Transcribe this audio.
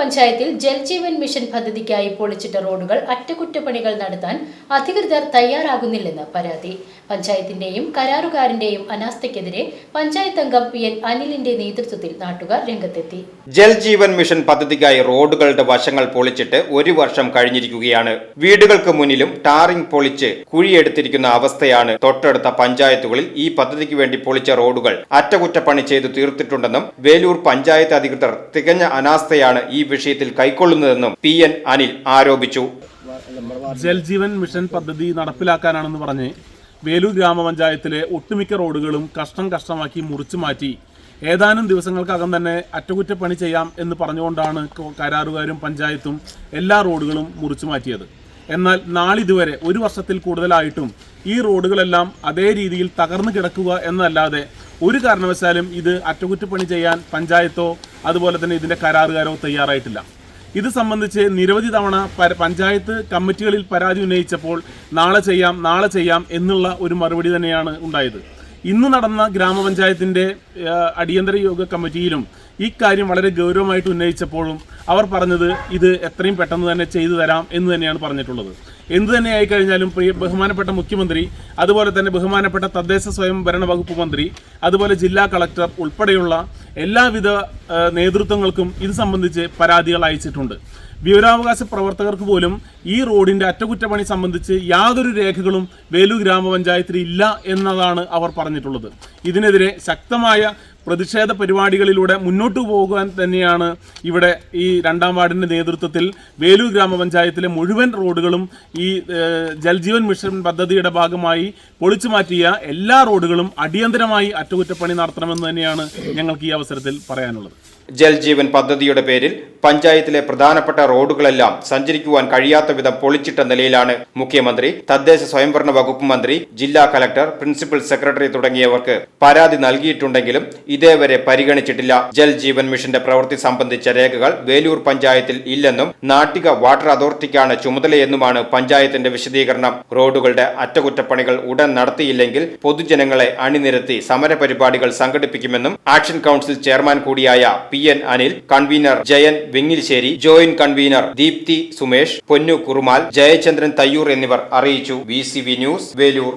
ഗ്രാമപഞ്ചായത്തിൽ ജൽജീവൻ മിഷൻ പദ്ധതിക്കായി പൊളിച്ചിട്ട റോഡുകൾ അറ്റകുറ്റപ്പണികൾ നടത്താൻ അധികൃതർ തയ്യാറാകുന്നില്ലെന്ന് പരാതി. പഞ്ചായത്തിന്റെയും കരാറുകാരന്റെയും അനാസ്ഥയ്ക്കെതിരെ പഞ്ചായത്ത് അംഗം പി എൻ അനിലിന്റെ നേതൃത്വത്തിൽ നാട്ടുകാർ രംഗത്തെത്തി. ജൽജീവൻ മിഷൻ പദ്ധതിക്കായി റോഡുകളുടെ വശങ്ങൾ പൊളിച്ചിട്ട് ഒരു വർഷം കഴിഞ്ഞിരിക്കുകയാണ്. വീടുകൾക്ക് മുന്നിലും ടാറിംഗ് പൊളിച്ച് കുഴിയെടുത്തിരിക്കുന്ന അവസ്ഥയാണ് തൊട്ടടുത്ത പഞ്ചായത്തുകളിൽ ഈ പദ്ധതിക്ക് വേണ്ടി പൊളിച്ച റോഡുകൾ അറ്റകുറ്റപ്പണി ചെയ്തു തീർത്തിട്ടുണ്ടെന്നും വേലൂർ പഞ്ചായത്ത് അധികൃതർ തികഞ്ഞ അനാസ്ഥയാണ് ഈ വിഷയത്തിൽ കൈക്കൊള്ളുന്നതെന്നും പി എൻ അനിൽ ആരോപിച്ചു. ജൽജീവൻ മിഷൻ പദ്ധതി നടപ്പിലാക്കാനാണെന്ന് പറഞ്ഞ് വേലൂർ ഗ്രാമപഞ്ചായത്തിലെ ഒട്ടുമിക്ക റോഡുകളും കഷ്ടം കഷ്ടമാക്കി മുറിച്ചു മാറ്റി. ഏതാനും ദിവസങ്ങൾക്കകം തന്നെ അറ്റകുറ്റപ്പണി ചെയ്യാം എന്ന് പറഞ്ഞുകൊണ്ടാണ് കരാറുകാരും പഞ്ചായത്തും എല്ലാ റോഡുകളും മുറിച്ചു മാറ്റിയത്. എന്നാൽ നാളിതുവരെ ഒരു വർഷത്തിൽ കൂടുതലായിട്ടും ഈ റോഡുകളെല്ലാം അതേ രീതിയിൽ തകർന്നു കിടക്കുക എന്നല്ലാതെ ഒരു കാരണവശാലും ഇത് അറ്റകുറ്റപ്പണി ചെയ്യാൻ പഞ്ചായത്തോ അതുപോലെ തന്നെ ഇതിന്റെ കരാറുകാരോ തയ്യാറായിട്ടില്ല. ഇത് സംബന്ധിച്ച് നിരവധി തവണ പഞ്ചായത്ത് കമ്മിറ്റികളിൽ പരാതി ഉന്നയിച്ചപ്പോൾ നാളെ ചെയ്യാം നാളെ ചെയ്യാം എന്നുള്ള ഒരു മറുപടി തന്നെയാണ് ഉണ്ടായത്. ഇന്ന് നടന്ന ഗ്രാമപഞ്ചായത്തിന്റെ ആ, അടിയന്തര യോഗ കമ്മിറ്റിയിലും ഇക്കാര്യം വളരെ ഗൗരവമായിട്ട് ഉന്നയിച്ചപ്പോഴും അവർ പറഞ്ഞത് ഇത് എത്രയും പെട്ടെന്ന് തന്നെ ചെയ്തു തരാം എന്ന് തന്നെയാണ് പറഞ്ഞിട്ടുള്ളത്. എന്തു തന്നെ ആയിക്കഴിഞ്ഞാലും പ്രിയ ബഹുമാനപ്പെട്ട മുഖ്യമന്ത്രി അതുപോലെ തന്നെ ബഹുമാനപ്പെട്ട തദ്ദേശ സ്വയംഭരണ വകുപ്പ് മന്ത്രി അതുപോലെ ജില്ലാ കളക്ടർ ഉൾപ്പെടെയുള്ള എല്ലാവിധ നേതൃത്വങ്ങൾക്കും ഇത് സംബന്ധിച്ച് പരാതികൾ അയച്ചിട്ടുണ്ട്. വിവരാവകാശ പ്രവർത്തകർക്ക് പോലും ഈ റോഡിന്റെ അറ്റകുറ്റപ്പണി സംബന്ധിച്ച് യാതൊരു രേഖകളും വേലു ഗ്രാമപഞ്ചായത്തിൽ ഇല്ല എന്നതാണ് അവർ പറഞ്ഞിട്ടുള്ളത്. ഇതിനെതിരെ ശക്തമായ പ്രതിഷേധ പരിപാടികളിലൂടെ മുന്നോട്ടു പോകാൻ തന്നെയാണ് ഇവിടെ ഈ രണ്ടാം വാർഡിന്റെ നേതൃത്വത്തിൽ വേലൂർ ഗ്രാമപഞ്ചായത്തിലെ മുഴുവൻ റോഡുകളും ഈ ജൽജീവൻ മിഷൻ പദ്ധതിയുടെ ഭാഗമായി പൊളിച്ചു മാറ്റിയ എല്ലാ റോഡുകളും അടിയന്തരമായി അറ്റകുറ്റപ്പണി നടത്തണമെന്ന് തന്നെയാണ് ഞങ്ങൾക്ക് ഈ അവസരത്തിൽ പറയാനുള്ളത്. ജൽജീവൻ പദ്ധതിയുടെ പേരിൽ പഞ്ചായത്തിലെ പ്രധാനപ്പെട്ട റോഡുകളെല്ലാം സഞ്ചരിക്കുവാൻ കഴിയാത്ത വിധം പൊളിച്ചിട്ട നിലയിലാണ് മുഖ്യമന്ത്രി തദ്ദേശ സ്വയംഭരണ വകുപ്പ് മന്ത്രി ജില്ലാ കലക്ടർ പ്രിൻസിപ്പൽ സെക്രട്ടറി തുടങ്ങിയവർക്ക് പരാതി നൽകിയിട്ടുണ്ടെങ്കിലും ഇതേവരെ പരിഗണിച്ചിട്ടില്ല. ജൽ ജീവൻ മിഷന്റെ പ്രവൃത്തി സംബന്ധിച്ച രേഖകൾ വേലൂർ പഞ്ചായത്തിൽ ഇല്ലെന്നും നാട്ടിക വാട്ടർ അതോറിറ്റിക്കാണ് ചുമതലയെന്നുമാണ് പഞ്ചായത്തിന്റെ വിശദീകരണം. റോഡുകളുടെ അറ്റകുറ്റപ്പണികൾ ഉടൻ നടത്തിയില്ലെങ്കിൽ പൊതുജനങ്ങളെ അണിനിരത്തി സമരപരിപാടികൾ സംഘടിപ്പിക്കുമെന്നും ആക്ഷൻ കൗൺസിൽ ചെയർമാൻ കൂടിയായ P N Anil convener Jayan Vengilissery joint convener Deepthi Sumesh Ponnu Kurumal Jayachandran Thayyur എന്നിവർ അറിയിച്ചു. V news Velur.